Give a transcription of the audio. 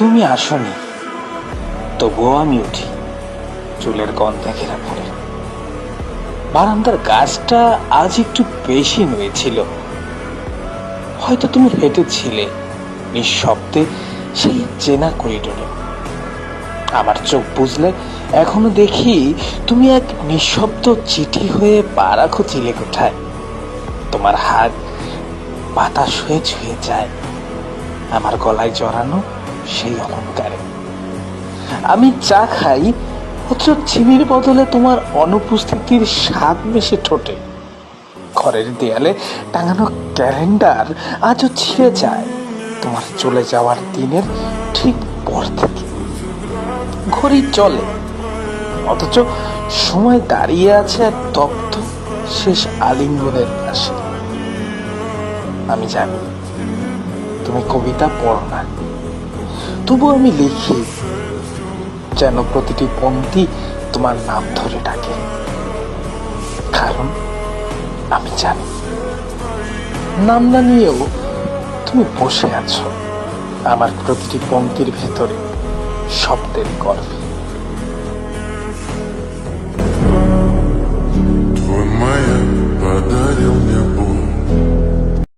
তুমি আসনি, তবুও আমি উঠি, চুলের গন্ধে ঘেরা পড়ে বারান্দার গাছটা আজ একটু বেশি নুয়েছিল হয়তো তুমি হেঁটেছিলে, নিঃশব্দে সেই চেনা করিডোরে। আমার চোখ বুঝলে, এখনও দেখি তুমি এক নিঃশব্দ চিঠি হয়ে পা রাখো চিলে কোঠায়। তোমার হাত বাতাস হয়ে ছুঁয়ে যায়। আমার গলায় জড়ানো সেই অলঙ্কারে আমি চা খাই, অথচ চিনির বদলে তোমার অনুপস্থিতির স্বাদ মেশে ঠোঁটে। ঘরের দেয়ালে টাঙানো ক্যালেন্ডার আজও ছিঁড়ে যায়। তোমার চলে যাওয়ার দিনের ঠিক পর থেকে। ঘড়ি চলে, অথচ সময় দাঁড়িয়ে আছে এক তপ্ত শেষ আলিঙ্গনের পাশে আমি জানি, তুমি কবিতা পড়ো না। তবু আমি লিখি, যেন প্রতিটি পন্থী তোমার নাম ধরে ডাকে। কারণ আমি জানি, নাম না নিয়েও তুমি বসে আছো। আমার প্রতিটি পঙ্ক্তির ভেতরে শব্দের গর্ভে